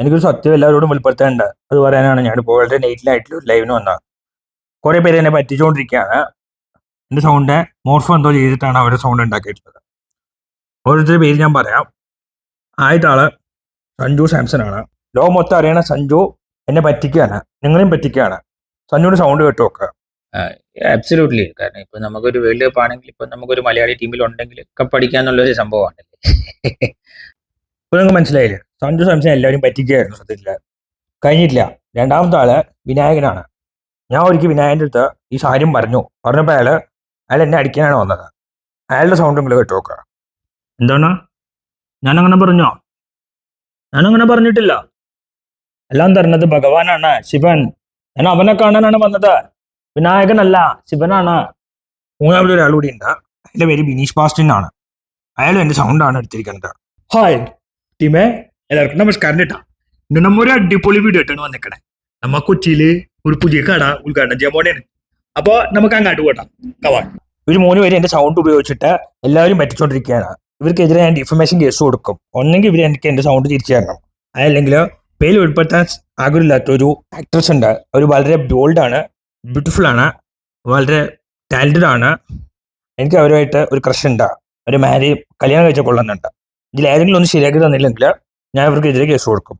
എനിക്കൊരു സത്യം എല്ലാവരോടും വെളിപ്പെടുത്താനുണ്ട് അത് പറയാനാണ് ഞാനിപ്പോൾ വളരെ നെയ്റ്റിലായിട്ടുള്ള ഒരു ലൈവിന് വന്നത്. കുറേ പേര് എന്നെ പറ്റിച്ചുകൊണ്ടിരിക്കുകയാണ് എന്റെ സൗണ്ട് മോർഫ് എന്തോ ചെയ്തിട്ടാണ് അവരുടെ സൗണ്ട് ഉണ്ടാക്കിയിട്ടുള്ളത്. ഓരോരുത്തരുടെ പേര് ഞാൻ പറയാം. ആദ്യത്തെ ആൾ സഞ്ജു സാംസൺ ആണ് ലോ മൊത്തം അറിയണ സഞ്ജു എന്നെ പറ്റിക്കുകയാണ്. നിങ്ങളെയും പറ്റിക്കുകയാണ്. സഞ്ജുവിന്റെ സൗണ്ട് കേട്ട് നോക്കുക അബ്സലൂട്ട്ലി കാരണം ഇപ്പൊ നമുക്കൊരു വേൾഡ് കപ്പ് ആണെങ്കിൽ ഇപ്പൊ നമുക്കൊരു മലയാളി ടീമിൽ ഉണ്ടെങ്കിൽ കപ്പടിക്കാന്നുള്ള ഒരു സംഭവമാണ് ഇപ്പൊ നിങ്ങൾക്ക് മനസ്സിലായില്ലേ? സഞ്ജു സംശയം എല്ലാവരും പറ്റിക്കുകയായിരുന്നു സത്യത്തിൽ കഴിഞ്ഞിട്ടില്ല. രണ്ടാമത്തെ ആൾ വിനായകനാണ്. ഞാൻ ഒരിക്കൽ വിനായകന്റെ അടുത്ത് ഈ കാര്യം പറഞ്ഞു. പറഞ്ഞപ്പോൾ അയാൾ അയാൾ എന്നെ അടിക്കാനാണ് വന്നത്. അയാളുടെ സൗണ്ട് നിങ്ങൾ കേട്ടു നോക്കുക. എന്താണ്? ഞാനങ്ങനെ പറഞ്ഞോ? ഞാനങ്ങനെ പറഞ്ഞിട്ടില്ല. എല്ലാം തരുന്നത് ഭഗവാനാണ് ശിവൻ. ഞാൻ അവനെ കാണാനാണ് വന്നത്. വിനായകനല്ല ശിവനാണ്. മൂന്നാമത് ഒരാൾ കൂടി ഉണ്ട്. അതിന്റെ പേര് ബിനീഷ് ബാസ്റ്റിൻ ആണ്. അയാൾ എന്റെ സൗണ്ടാണ് എടുത്തിരിക്കുന്നത്. ഹായ് ടീമേ. എല്ലാവർക്കും നമസ്കാരം കേട്ടാ ഇന്ന് നമ്മ ഒരു അടിപൊളി വീഡിയോ ആയിട്ടാണ് വന്നിക്കണേ നമ്മ കൊച്ചിയിൽ ഒരു പുതിയ കട ഉദ്ഘാടനം ചെയ്യാൻ പോണേണ്. അപ്പൊ നമുക്ക് അങ്ങോട്ട് പോട്ടാം. കവാൻ ഇവർ മൂന്ന് പേര് എന്റെ സൗണ്ട് ഉപയോഗിച്ചിട്ട് എല്ലാവരും പറ്റിച്ചോണ്ടിരിക്കുകയാണ്. ഇവർക്കെതിരെ ഞാൻ ഇൻഫർമേഷൻ കേസ് കൊടുക്കും. ഒന്നെങ്കിൽ ഇവർ എനിക്ക് എന്റെ സൗണ്ട് തിരിച്ചു തരണം അതല്ലെങ്കിൽ പേര് ഉൾപ്പെടുത്താൻ ആഗ്രഹമില്ലാത്ത ഒരു ആക്ട്രസ് ഉണ്ട്. അവർ വളരെ ബോൾഡ് ആണ് ബ്യൂട്ടിഫുൾ ആണ് വളരെ ടാലന്റഡ് ആണ്. എനിക്ക് അവരുമായിട്ട് ഒരു ക്രഷ് ഉണ്ട്. ഒരു മാരി കല്യാണം കഴിച്ച കൊള്ളുന്നുണ്ട് ഇതിൽ ഏതെങ്കിലും ഒന്ന് ശരിയാക്കി തന്നില്ലെങ്കിൽ ഞാൻ ഇവർക്കെതിരെ കേസ് കൊടുക്കും.